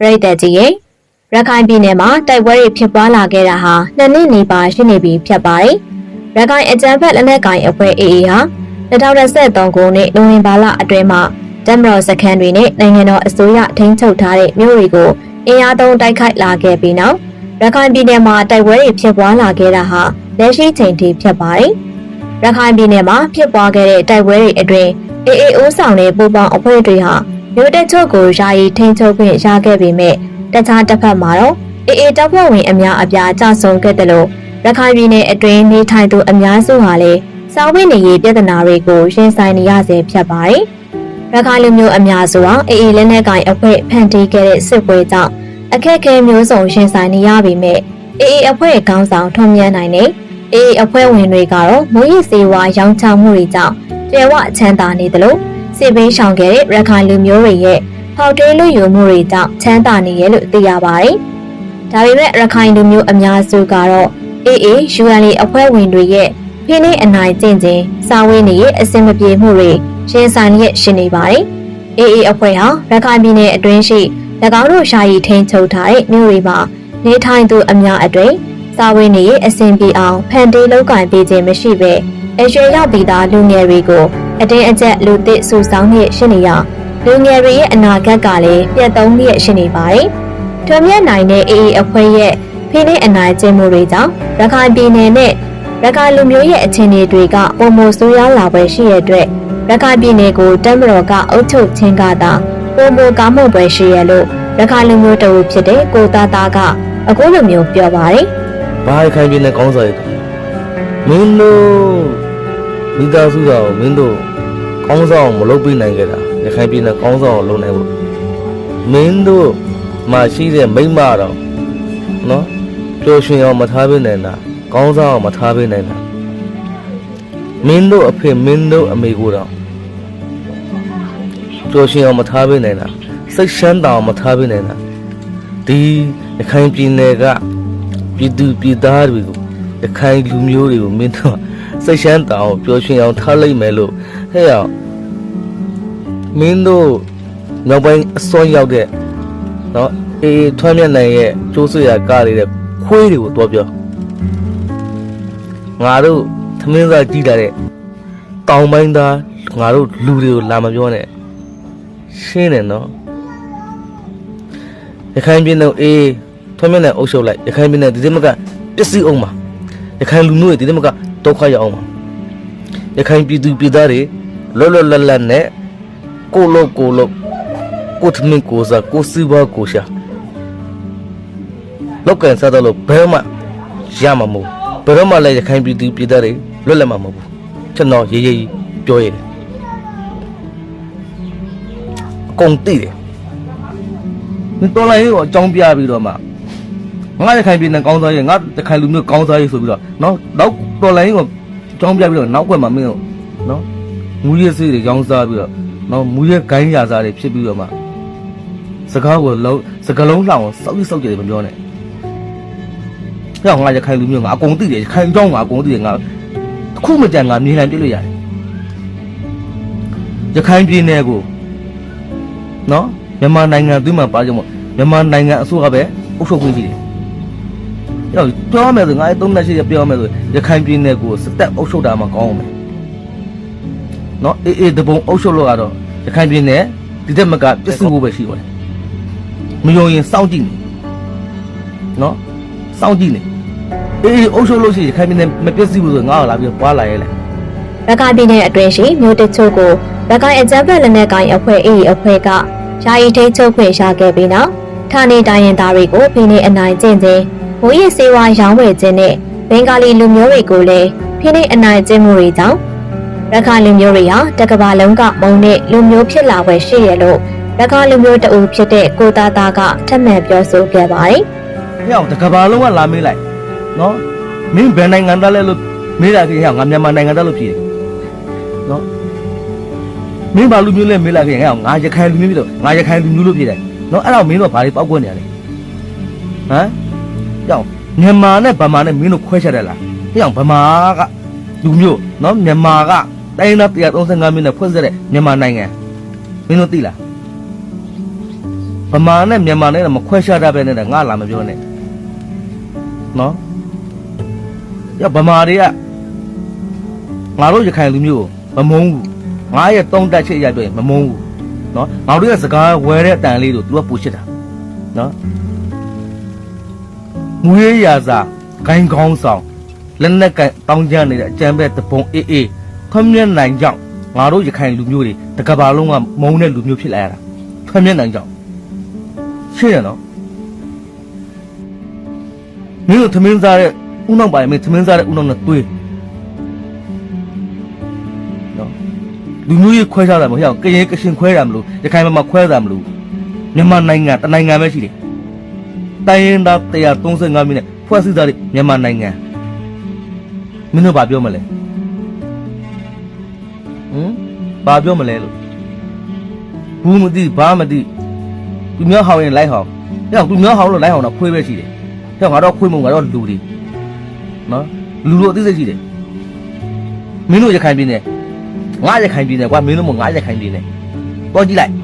ပရိသတ်ကြီးရဲ့ရခိုင်ပြည်နယ်မှာတိုက်ပွဲတွေဖြစ်ပွားလာခဲ့တာဟာနှစ်နှစ်နီးပါးရှိနေပြီဖြစ်ပါတယ်။ရခိုင်အကြမ်းဖက်လက်နက်ကိုင်အဖွဲ့ AA ဟာ2023ခုနှစ်နိုဝင်ဘာလအတွင်းမှာတမတော်စခန်းတွေနဲ့နိုင်ငံတော်အစိုးရထိန်းချုပ်ထားတဲ့မြို့တွေကိုအင်အားသုံးတိုက်ခိုက်လာခဲ့ပြီးနောက်ရခိုင်ပြည်နယ်မှာတိုက်ပွဲတွေဖြစ်ပွားလာခဲ့တာဟာလက်ရှိချိန်ထိဖြစ်ပါတယ်။ရခိုင်ပြည်နယ်မှာဖြစ်ပွားခဲ့တဲ့တိုက်ပွဲတွေအတွင်း AA ဦးဆောင်တဲ့ပူပေါင်းအဖွဲ့တွေဟာ မြို့တက်ချုပ်ကိုယာယီထိန်းချုပ်ခွင့်ရခဲ့ပေမဲ့တခြားတစ်ဖက်မှာတော့ AA တပ်ဖွဲ့ဝင်အများအပြားကြဆုံးခဲ့တယ်လို့ရခိုင်ပြည်နယ်အတွင်းနေထိုင်သူအများစုဟာလည်းစာဝတ်နေရေးပြဿနာတွေကိုရင်ဆိုင်နေရဆဲဖြစ်ပါတယ်။ရခိုင်လူမျိုးအများစုဟာ AA လက်နက်ကိုင်အဖွဲ့ဖန်တီးခဲ့တဲ့စစ်ပွဲကြောင့်အခက်အခဲမျိုးစုံရင်ဆိုင်နေရပေမဲ့ AA အဖွဲ့ခေါင်းဆောင်ထွန်မြတ်နိုင်တဲ့ AA အဖွဲ့ဝင်တွေကတော့မွေးရစေဝါရောင်းချမှုတွေကြောင့်ကျေဝချမ်းသာနေတယ်လို့ စစ်ဘေးရှောင်ခဲ့တဲ့ရခိုင်လူမျိုးတွေရဲ့ဖောက်တဲလူယူမှုတွေကြောင့်ချမ်းသာနေရလို့သိရပါတယ်။ဒါပေမဲ့ရခိုင်လူမျိုးအများစုကတော့ AA UNL အဖွဲ့ဝင်တွေရဲ့ဖိနှိပ်အနိုင်ကျင့်ခြင်းစာဝေးနေရဲ့အစင်မပြေမှုတွေရင်ဆိုင်ရရှိနေပါတယ်။ AA အဖွဲ့ဟာရခိုင်ပြည်နယ်အတွင်းရှိ၎င်းတို့ရှာယီထိန်းချုပ်ထားတဲ့မြို့တွေမှာနေထိုင်သူအများအတွေ့စာဝေးနေရဲ့အစဉ်ပြေအောင်ဖန်တီးလောက်ကင်ပေးခြင်းမရှိဘဲအရွယ်ရောက်ပြီးသားလူငယ်တွေကို အတင်းအကျပ်လူသစ်စုဆောင်းနေရှိနေရလူငယ်တွေရဲ့အနာဂတ်ကလည်းပြတ်သုံးလျက်ရှိနေပါတယ်။ထွန်မြတ်နိုင်တဲ့ AA အဖွဲ့ရဲ့ဖိနှိပ်အနိုင်ကျင့်မှုတွေကြောင့်ရခိုင်ပြည်နယ်နဲ့ရခိုင်လူမျိုးရဲ့အခြေအနေတွေကပုံမဆိုးရွားလာပွဲရှိတဲ့အတွက်ရခိုင်ပြည်နယ်ကိုတမတော်ကအုပ်ချုပ်ခြင်းကသာပုံမကောင်းမှုပွဲရှိရလို့ရခိုင်လူမျိုးတအုပ်ဖြစ်တဲ့ကိုသားသားကအခုလိုမျိုးပြောပါတယ်။ဘာခိုင်ပြင်းတဲ့ကောင်းစားရတော့မင်းတို့မိသားစုတော်မင်းတို့ ကောင်းစားအောင်မလုပ်ပြနိုင်ကြတာရခိုင်ပြည်နယ်ကောင်းစားအောင်လုပ်နိုင်ဖို့မင်းတို့မှရှိတဲ့မိမ့်မတော်နော်ပျော်ရွှင်အောင်မထားပေးနိုင်တာကောင်းစားအောင်မထားပေးနိုင်တာမင်းတို့အဖေမင်းတို့အမေကိုတော့ပျော်ရွှင်အောင်မထားပေးနိုင်တာစိတ်ရှမ်းတောင်မထားပေးနိုင်တာဒီရခိုင်ပြည်နယ်ကပြည်သူပြည်သားတွေကိုရခိုင်လူမျိုးတွေကိုမင်းတို့စိတ်ရှမ်းတောင်ပျော်ရွှင်အောင်ထားလိုက်မယ်လို့ ဟဲ့အောင်မင်းတို့နောက်ပိုင်းအစွမ်းရောက်တဲ့နော်အေးထွန်းမြတ်နိုင်ရဲ့ကျိုးဆွေရကားလေးတဲ့ခွေးတွေကိုတော့ပြောငါတို့သမင်းသားကြီးလာတဲ့တောင်ပိုင်းသားငါတို့လူတွေကိုလာမပြောနဲ့ရှင်းတယ်နော်ရခိုင်ပြည်နယ်အေးထွန်းမြတ်နဲ့အုပ်ချုပ်လိုက်ရခိုင်ပြည်နယ်ဒီဒီမကပစ္စည်းအောင်ပါရခိုင်လူမျိုးတွေဒီဒီမကဒုက္ခရောက်အောင်ပါ ရခိုင်ပြည်သူပြည်သားတွေလောလောလတ်လတ်နဲ့ကိုလောကိုလောကိုထမင်းကိုစားကိုစီဘာကိုရှာလောက်ကန်စားတော့လို့ဘယ်မှရမှာမဟုတ်ဘယ်တော့မှလည်းရခိုင်ပြည်သူပြည်သားတွေလွတ်လပ်မှာမဟုတ်ဘူးကျွန်တော်ရေးရေးပြောရတယ်အကုန်သိတယ်မင်းတော်လိုက်ရောအကြောင်းပြပြီးတော့မှငါရခိုင်ပြည်နယ်ကောင်းစားရေးငါရခိုင်လူမျိုးကောင်းစားရေးဆိုပြီးတော့နော်နောက်တော်လိုင်းကို ကြောင်းပြပြီးတော့နောက်ွက်မှာမင်းတို့နော်မူရဲစေးတွေရောင်းစားပြီးတော့နော်မူရဲဂိုင်းရာစားတွေဖြစ်ပြီးတော့မှစကားကိုလုံးစကလုံးလှအောင်စောက်ရစောက်ကြတယ်မပြောနဲ့ပြောင်းငါရခိုင်လူမျိုးငါအကုန်သိတယ်ရခိုင်ကြောင်းငါအကုန်သိတယ်ငါတစ်ခုမကြံငါမြင်နိုင်ပြလို့ရတယ်ရခိုင်ပြည်နယ်ကိုနော်မြန်မာနိုင်ငံအတွင်းမှာပါကြမို့မြန်မာနိုင်ငံအစိုးရပဲအုပ်ချုပ်ခွင့်ရှိတယ်။ အဲ့တော့ပြောရမယ်ဆိုငါအဲသုံးလက်ရှိရပြောရမယ်ဆိုရခိုင်ပြည်နယ်ကိုစတက်အုပ်ချုပ်တာမှကောင်းအောင်မယ်။နော်အေးအေးတပုံအုပ်ချုပ်လို့ကတော့ရခိုင်ပြည်နယ်ဒီတက်မကပြစ်စုဖို့ပဲရှိပါတယ်။မယုံရင်စောင့်ကြည့်နေ။နော်စောင့်ကြည့်နေ။အေးအေးအုပ်ချုပ်လို့ရှိရင်ရခိုင်ပြည်နယ်မပြစ်စုဘူးဆိုငါ့ကိုလာပြီးပွားလာရဲလေရခိုင်ပြည်နယ်အတွင်းရှိမြို့တချို့ကိုရခိုင်အကြမ်းဖက်လက်နက်ကိုင်အဖွဲ့ AA အဖွဲ့ကယာယီထိန်းချုပ်ခွင့်ရခဲ့ပြီးနောက်ဌာနေတိုင်းရင်းသားတွေကိုဖိနှိပ်အနိုင်ကျင့်ခြင်း မူရစ်စေဝါရောင်းဝယ်ခြင်းနဲ့ဘင်္ဂါလီလူမျိုးတွေကိုလည်းဖိနှိပ်အနိုင်ကျင့်မှုတွေကြောင့်ရခိုင်လူမျိုးတွေဟာတကဘာလုံးကမုံတဲ့လူမျိုးဖြစ်လာပွဲရှိရလို့ရခိုင်လူမျိုးတအူဖြစ်တဲ့ကိုသားသားကထပ်မံပြောဆိုခဲ့ပါတယ်။ဟဲ့အောင်တကဘာလုံးကလာမေးလိုက်။နော်မင်းဘယ်နိုင်ငံသားလဲလို့မေးတာကြီးဟဲ့ငါမြန်မာနိုင်ငံသားလို့ဖြေတယ်။နော်မင်းဘာလူမျိုးလဲမေးလိုက်ခင်ဟဲ့ငါရခိုင်လူမျိုးပြီလို့ငါရခိုင်လူမျိုးလို့ဖြေတယ်။နော်အဲ့တော့မင်းတို့ဘာတွေပောက်ကွက်နေရလဲ။ဟမ် ကြောင်မြန်မာနဲ့ဗမာနဲ့မင်းတို့ခွဲချက်တယ်လားကြောင်ဗမာကလူမျိုးနော်မြန်မာကတိုင်းသား135မြို့နဲ့ဖွဲ့စည်းတဲ့မြန်မာနိုင်ငံမင်းတို့သိလားဟဗမာနဲ့မြန်မာနဲ့တော့မခွဲခြားတတ်ပဲနဲ့ငါလာမပြောနဲ့နော်ရဗမာတွေကငါတို့ရခိုင်လူမျိုးကိုမမုန်းဘူးငါရဲ့တုံးတက်ချက်ရပြောရင်မမုန်းဘူးနော်ငါတို့ရဲ့စကားဝယ်တဲ့အတန်လေးတို့သူကပူချစ်တာနော် မွေးရစာဂိုင်းကောင်းဆောင်လက်နက်ကတောင်းကြနေတဲ့အကြံပဲတပုံအေးအေးခွင့်မြတ်နိုင်ကြောင်းငါတို့ရခိုင်လူမျိုးတွေတကဘာလုံးကမုန်းတဲ့လူမျိုးဖြစ်လာရတာခွင့်မြတ်နိုင်ကြောင်းရှင်းရနော်မင်းတို့သမင်းစားတဲ့ဥနောက်ပါရင်မင်းသမင်းစားတဲ့ဥနောက်နဲ့တွေးနော်လူမျိုးရေးခွဲခြားတာမဟုတ်ကရင်ကရှင်ခွဲတာမလို့ရခိုင်မှာခွဲတာမလို့မြန်မာနိုင်ငံတနိုင်ငံပဲရှိတယ် တိုင်းရင်းသား135မိနစ်ဖွဲ့စည်းသားတဲ့မြန်မာနိုင်ငံမင်းတို့ဘာပြောမလဲဟမ်ဘာပြောမလဲလို့ဘူးမသိဘာမသိသူများဟောင်းရင်လိုက်ဟောင်း။ဟဲ့သူများဟောင်းလို့လိုက်ဟောင်းတော့ခွေးပဲရှိတယ်။ဟဲ့ငါတော့ခွေးမုံငါတော့လူတွေ။နော်လူတို့အသိစိတ်ရှိတယ်။မင်းတို့ရခိုင်ပြည်နယ်ငါရခိုင်ပြည်နယ်ကွာမင်းတို့မငါရခိုင်ပြည်နယ်။ပေါ်ကြည့်လိုက်။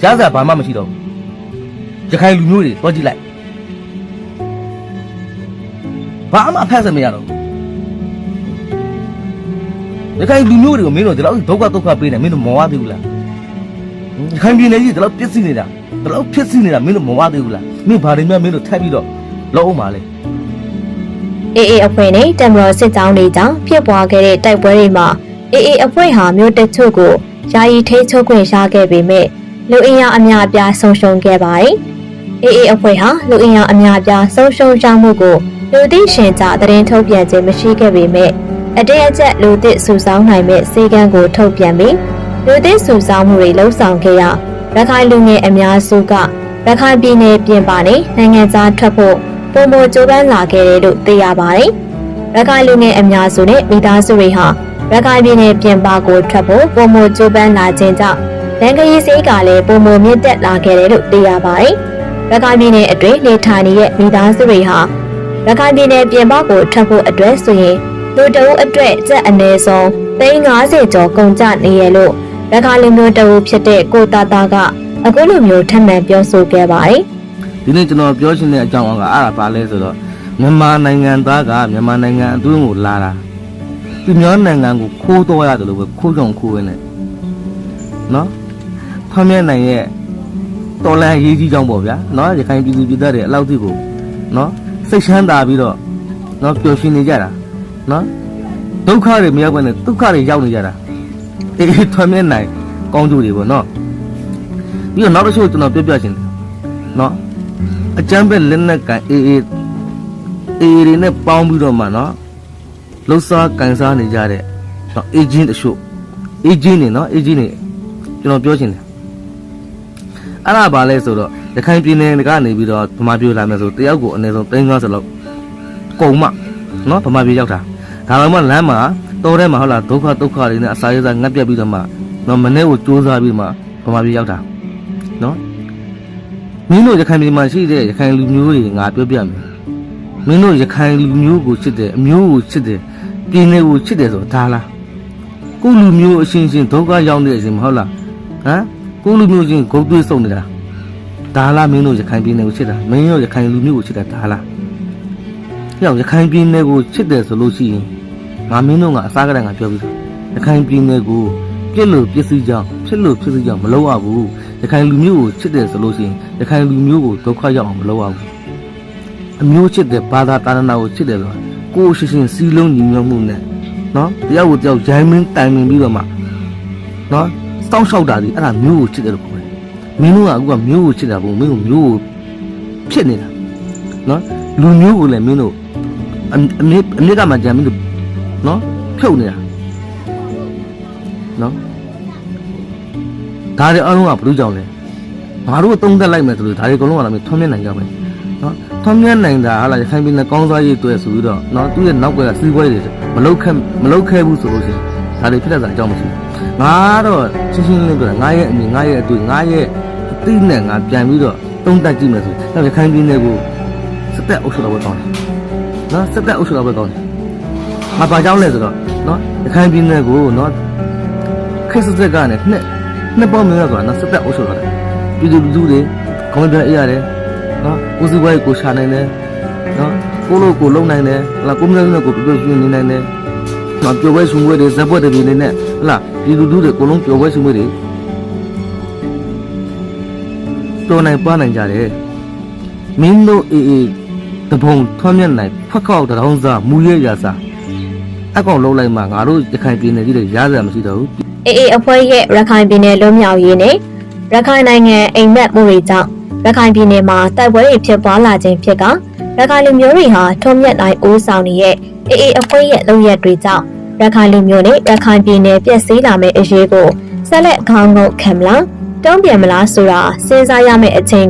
ရှားစားဘာမှမရှိတော့ဘူး။ ရခိုင်လူမျိုးတွေပေါ်ကြည့်လိုက်။ဘာမှအဖက်စမရတော့ဘူး။ရခိုင်လူမျိုးတွေကိုမင်းတို့ဒီလောက်ဒုက္ခဒုက္ခပေးနေမင်းတို့မော်ရသေးဘူးလား။ရခိုင်ပြည်နယ်ကြီးဒီလောက်ပြစ်စီနေတာဒီလောက်ဖြစ်စီနေတာမင်းတို့မဝသေးဘူးလားမင်းဘာတွေများမင်းတို့ထပ်ပြီးတော့လောက်အောင်ပါလေအေအေအဖွဲ့နဲ့တမတော်စစ်ကြောင်းတွေကြောင့်ဖြစ်ပွားခဲ့တဲ့တိုက်ပွဲတွေမှာအေအေအဖွဲ့ဟာမြို့တချို့ကိုယာယီထိန်းချုပ်ခွင့်ရခဲ့ပေမဲ့လူအင်အားအများအပြားဆုံးရှုံးခဲ့ပါတယ်။ အေအေအဖွဲ့ဟာလူအင်အားအများအပြားဆုံးရှုံးရမှုကိုလူသိရှင်ကြားသတင်းထုတ်ပြန်ခြင်းမရှိခဲ့ပေမဲ့အတဲအကျက်လူသစ်စုဆောင်းနိုင်မဲ့စေကံကိုထုတ်ပြန်ပြီးလူသစ်စုဆောင်းမှုတွေလှုံ့ဆော်ခဲ့ရရခိုင်လူငယ်အများစုကရခိုင်ပြည်နယ်ပြင်ပနဲ့နိုင်ငံသားထွက်ဖို့ပုံမကြိုးပမ်းလာခဲ့တယ်လို့သိရပါတယ်။ရခိုင်လူငယ်အများစုနဲ့မိသားစုတွေဟာရခိုင်ပြည်နယ်ပြင်ပကိုထွက်ဖို့ပုံမကြိုးပမ်းလာခြင်းကြောင့်လန်ကရေးစိတ်ကလည်းပုံမမြင့်တက်လာခဲ့တယ်လို့သိရပါတယ်။ ရခိုင်ပြည်နယ်အတွင်းနေထိုင်နေတဲ့မိသားစုတွေဟာရခိုင်ပြည်နယ်ပြင်ပကိုထွက်ဖို့အတွက်ဆိုရင်လူတအုပ်အတွက်ကျပ်အနည်းဆုံး350ကျော်ကုန်ကျနေရလို့ရခိုင်လူမျိုးတအုပ်ဖြစ်တဲ့ကိုတာတာကအခုလိုမျိုးထပ်မံပြောဆိုခဲ့ပါတယ်။ဒီနေ့ကျွန်တော်ပြောချင်တဲ့အကြောင်းအကအဲ့ဒါပါလဲဆိုတော့မြန်မာနိုင်ငံသားကမြန်မာနိုင်ငံအတွင်းကိုလာတာသူများနိုင်ငံကိုခိုးတော့ရတယ်လို့ပဲခိုးကြောင်ခိုးရင်းနဲ့နော်ဖမ်းမြနိုင်ရဲ့ တော်လန်ရေးကြီးကြောင်းပေါ့ဗျာနော်ရခိုင်ပြည်သူပြည်သားတွေအလောက်တိကိုနော်စိတ်ချမ်းသာပြီးတော့နော်ပျော်ရွှင်နေကြတာနော်ဒုက္ခတွေမရောက်ဘဲနဲ့ဒုက္ခတွေရောက်နေကြတာအေးထွမ်းမြနိုင်ကောင်းကျိုးတွေပေါ့နော်ပြီးတော့နောက်တစ်ချို့ကျွန်တော်ပြောပြချင်တယ်နော်အကျမ်းပဲလက်နက်ကန်အေးအေးအေးတွေနဲ့ပေါင်းပြီးတော့မှနော်လှုပ်ရှားကန်စားနေကြတဲ့နော်အေဂျင့်တချို့အေဂျင့်နေနော်အေဂျင့်နေကျွန်တော်ပြောချင်တယ် အဲ့ဒါဘာလဲဆိုတော့ရခိုင်ပြည်နယ်ကနေပြီးတော့ဗမာပြည်လာမယ်ဆိုတယောက်ကိုအနည်းဆုံး350လောက်ကုန်မှနော်ဗမာပြည်ရောက်တာဒါမှမဟုတ်လမ်းမှာတော်ထဲမှာဟုတ်လားဒုက္ခဒုက္ခတွေနဲ့အစာရစာငတ်ပြတ်ပြီးတော့မှနော်မနေ့ကိုစူးစမ်းပြီးမှဗမာပြည်ရောက်တာနော်မင်းတို့ရခိုင်ပြည်မှာရှိတဲ့ရခိုင်လူမျိုးတွေငါပြောပြမယ်မင်းတို့ရခိုင်လူမျိုးကိုချစ်တယ်အမျိုးကိုချစ်တယ်ပြည်နယ်ကိုချစ်တယ်ဆိုဒါလားကိုလူမျိုးအချင်းချင်းဒုက္ခရောက်နေတဲ့အချိန်မဟုတ်လားဟမ် ကိုလူမျိုးချင်းဂုတ်သွေးစုံနေတာဒါလားမင်းတို့ရခိုင်ပြည်နယ်ကိုချစ်တာမင်းတို့ရခိုင်လူမျိုးကိုချစ်တာဒါလားကြောက်ရခိုင်ပြည်နယ်ကိုချစ်တယ်ဆိုလို့ရှိရင်ငါမင်းတို့ကအစားကတည်းကပြောပြီးသားရခိုင်ပြည်နယ်ကိုပြစ်လို့ပြစ်စီကြောင်းဖြစ်လို့ဖြစ်စီကြောင်းမလုပ်ရဘူးရခိုင်လူမျိုးကိုချစ်တယ်ဆိုလို့ရှိရင်ရခိုင်လူမျိုးကိုဒုက္ခရောက်အောင်မလုပ်ရဘူးအမျိုးချစ်တဲ့ဘာသာတာသနာကိုချစ်တယ်ဆိုတာကိုယ်ရှိရှင်စီလုံးညီညွတ်မှုနဲ့နော်တယောက်ကိုတယောက်ရိုင်းမင်းတိုင်ပင်ပြီးတော့မှနော် စောင့်ရှောက်တာဒီအဲ့ဒါမျိုးကိုချစ်တယ်လို့ခေါ်တယ်မင်းတို့ကအခုကမျိုးကိုချစ်တာပေါ့မင်းတို့မျိုးကိုဖြစ်နေတာနော်လူမျိုးကိုလည်းမင်းတို့အအမြစ်အမြစ်ကမှကြံမင်းတို့နော်ဖြုတ်နေတာနော်ဒါတွေအားလုံးကဘလို့ကြောင့်လဲငါတို့သုံးသက်လိုက်မယ်ဆိုလို့ဒါတွေအကုန်လုံးကလည်းထွန်းမြတ်နိုင်ကြမယ်နော်ထွန်းမြတ်နိုင်တာဟာလားရခိုင်ပြည်နယ်ကောင်းစားရေးအတွက်ဆိုပြီးတော့နော်သူ့ရဲ့နောက်ကစီးပွားရေးတွေမလုတ်ခဲမလုတ်ခဲဘူးဆိုလို့ရှိရင်ဒါတွေဖြစ်တတ်တာအကြောင်းမရှိဘူး ငါတော့ရှင်းရှင်းလင်းလင်းပြောတာငါရဲ့အမြင်ငါရဲ့အတွေ့ငါရဲ့အသိနဲ့ငါပြန်ပြီးတော့သုံးသပ်ကြည့်မယ်ဆိုရင်ရခိုင်ပြည်နယ်ကိုစက်တက်အုပ်စုတော်ပဲကောင်းတယ်နော်စက်တက်အုပ်စုတော်ပဲကောင်းတယ်ငါဘာကြောင့်လဲဆိုတော့နော်ရခိုင်ပြည်နယ်ကိုနော်ခရစ်စတက်ကနေနှစ်နှစ်ပေါင်းများစွာနော်စက်တက်အုပ်ချုပ်လာတယ်ပြည်သူလူထုတွေခေါင်းပြန်အေးရတယ်နော်ကိုစီပွားရေးကိုရှာနိုင်တယ်နော်ကိုလိုကိုလုံနိုင်တယ်ဟလာကိုမျိုးနဲ့ကိုပြပြပြနေနိုင်တယ် နော်ပျော်ပွဲရှင်ပွဲတွေဇက်ပွဲတွေနေနဲ့ဟလာပြည်သူလူထုတွေကိုလုံးပျော်ပွဲရှင်ပွဲတွေတော်နိုင်ပွားနိုင်ကြတယ်မင်းတို့အေးအေးတပုံထွမ်းမြက်နိုင်ဖက်ခောက်တောင်စားမူရဲရစားအကောင်လုံးလိုက်မှငါတို့ရခိုင်ပြည်နယ်ကြီးတွေရားစရာမရှိတော့ဘူးအေအေအဖွဲ့ရဲ့ရခိုင်ပြည်နယ်လွတ်မြောက်ရေးနဲ့ရခိုင်နိုင်ငံအိမ်မက်မှုတွေကြောင့်ရခိုင်ပြည်နယ်မှာတိုက်ပွဲတွေဖြစ်ပွားလာခြင်းဖြစ်ကရခိုင်လူမျိုးတွေဟာထုံးမြက်တိုင်းအိုးဆောင်နေတဲ့အေအေအဖွဲ့ရဲ့လုပ်ရက်တွေကြောင့် ရခိုင်လူမျိုးနဲ့ရခိုင်ပြည်နယ်ပြည့်စည်လာမယ့်အရေးကိုဆက်လက်ခေါင်းငုတ်ခံမလားတုံ့ပြန်မလားဆိုတာစဉ်းစားရမယ့်အချိန်